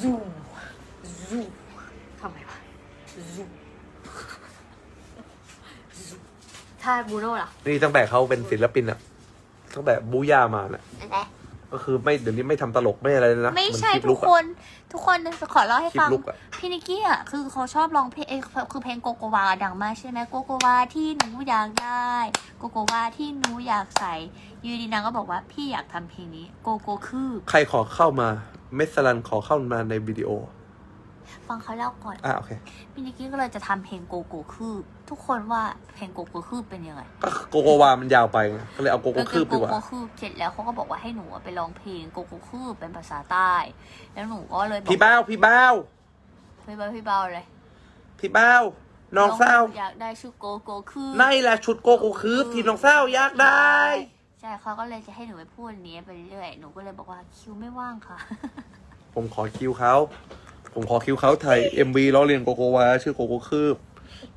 ซูซูทำไมวะซูซูถ้าบูโน่ล่ะนี่ตั้งแต่เขาเป็นศิลปินอะตั้งแต่บูย่ามาน่ะอะไรก็คือไม่เดี๋ยวนี้ไม่ทำตลกไม่อะไรเลยนะไม่ใช่เหอนคลิปทุลุกอะคน ทุกคนขอเล่าให้คลิปฟังลุกอะพี่นิกกี้อะคือเขาชอบร้องเพลงเอ้ยคือเพลงโกโกวาดังมากใช่ไหมโกโกวาที่หนูอยากได้โกโกวาที่หนูอยากใส่อยูดีนางก็บอกว่าพี่อยากทำเพลงนี้ โกโกคือ ใครขอเข้ามา เมสลันขอเข้ามาในวิดีโอ ฟังเขาเล่าก่อนอะโอเค พี่นิกกี้ก็เลยจะทำเพลงโกโกคือ ทุกคนว่าเพลงโกโกคือเป็นยังไงก็โกโกวา มันยาวไปไงก็เลยเอาโกโกคืบดีกว่าโกโกคือเสร็จแล้วเขาก็บอกว่าให้หนูไปร้องเพลงโกโกคือเป็นภาษาใต้ แล้วหนูก็เลยบอกพี่บ้าวพี่บ้าวพี่เบาพี่เบาเลยพี่บ้าวน้องเศร้าอยากได้ชื่อโกโกคือในแหละชุดโกโกคืบที่น้องเศร้าอยากได้ ใช่เขาก็เลยจะให้หนูไปพูดอันนี้ไปเรื่อยหนูก็เลยบอกว่าคิวไม่ว่างค่ะ ผมขอคิวเขาผมขอคิวเขาไทย MV ล้อเลียนโกโกวาชื่อโกโกคืบ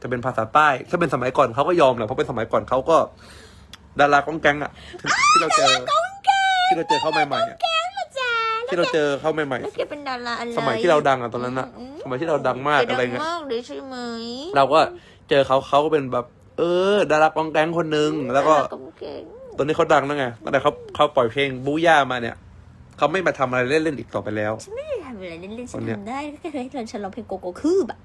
จะเป็นภาษาใต้ถ้าเป็นสมัยก่อนเขาก็ยอมแหละเพราะเป็นสมัยก่อนเขาก็ ดาราก้องแก๊งอะที่เราเจอที่เราเจอเขาใหม่ๆอะที่เราเจอเขาใหม่แล้วแกเป็นดาราอะไรๆ สมัยที่เราดังอะตอนนั้นอะสมัยที่เราดังมากอะไรดังเงี้ย มากเลยใช่ไหมเราก็เจอเขาเขาก็เป็นแบบ เออ ดารากองแก๊งคนหนึ่งแล้วก็ ดาราก้องแก๊ง ตอนนี้เขาดังแล้วไงตั้งแต่เขาเขาปล่อยเพลงบูย่ามาเนี่ยเขาไม่มาทำอะไรเล่นๆอีกต่อไปแล้ว ฉันไม่ได้ทำอะไรเล่นๆฉัคนนเนี้ยทำได้ก็แค่ให้ฉันร้องเพลงโกโก้คือแบบ